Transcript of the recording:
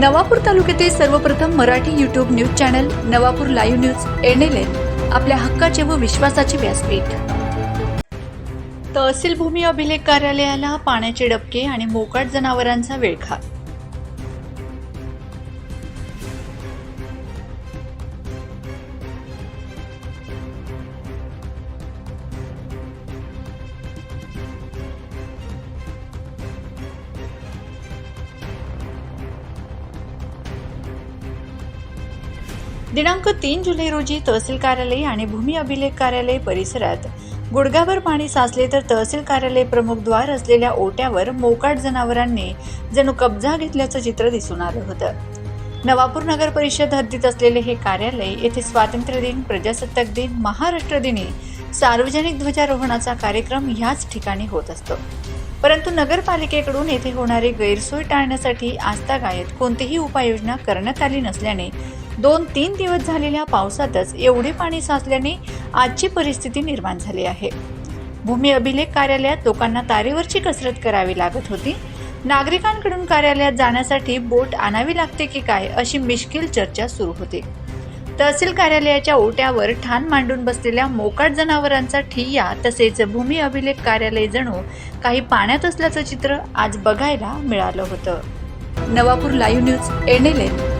नवापूर तालुक्यातील सर्वप्रथम Marathi YouTube news channel Navapur live news NLN आपल्या हक्काचे व विश्वासाचे व्यासपीठ. तहसील भूमी अभिलेख कार्यालयाला पाण्याचे डबके आणि मोकाट जनावरांचा वेळखा दिनांक तीन जुलै रोजी तहसील कार्यालय आणि भूमी अभिलेख कार्यालय परिसरात गुडघाभर पाणी साचले तर तहसील कार्यालय प्रमुख द्वार असलेल्या ओट्यावर मोकाट जनावरांनी जणू कब्जा घेतल्याचं चित्र दिसून आलं होतं. नवापूर नगर परिषद हद्दीत असलेले हे कार्यालय येथे स्वातंत्र्य दिन प्रजासत्ताक दिन महाराष्ट्र दिनी सार्वजनिक ध्वजारोहणाचा कार्यक्रम ह्याच ठिकाणी होत असतो. परंतु नगरपालिकेकडून येथे होणारी गैरसोय टाळण्यासाठी आजतागायत कोणतीही उपाययोजना करण्यात आली नसल्याने दोन तीन दिवस झालेल्या पावसातच एवढे पाणी साचल्याने आजची परिस्थिती निर्माण झाली आहे. भूमी अभिलेख कार्यालयात लोकांना तारेवरची कसरत करावी लागत होती. नागरिकांकडून कार्यालयात जाण्यासाठी बोट आणावी लागते की काय अशी मिश्किल चर्चा सुरू होती. तहसील कार्यालयाच्या ओट्यावर ठाण मांडून बसलेल्या मोकाट जनावरांचा ठिय्या तसेच भूमी अभिलेख कार्यालय जणू काही पाण्यात असल्याचं चित्र आज बघायला मिळालं होतं. Navapur live news N L N.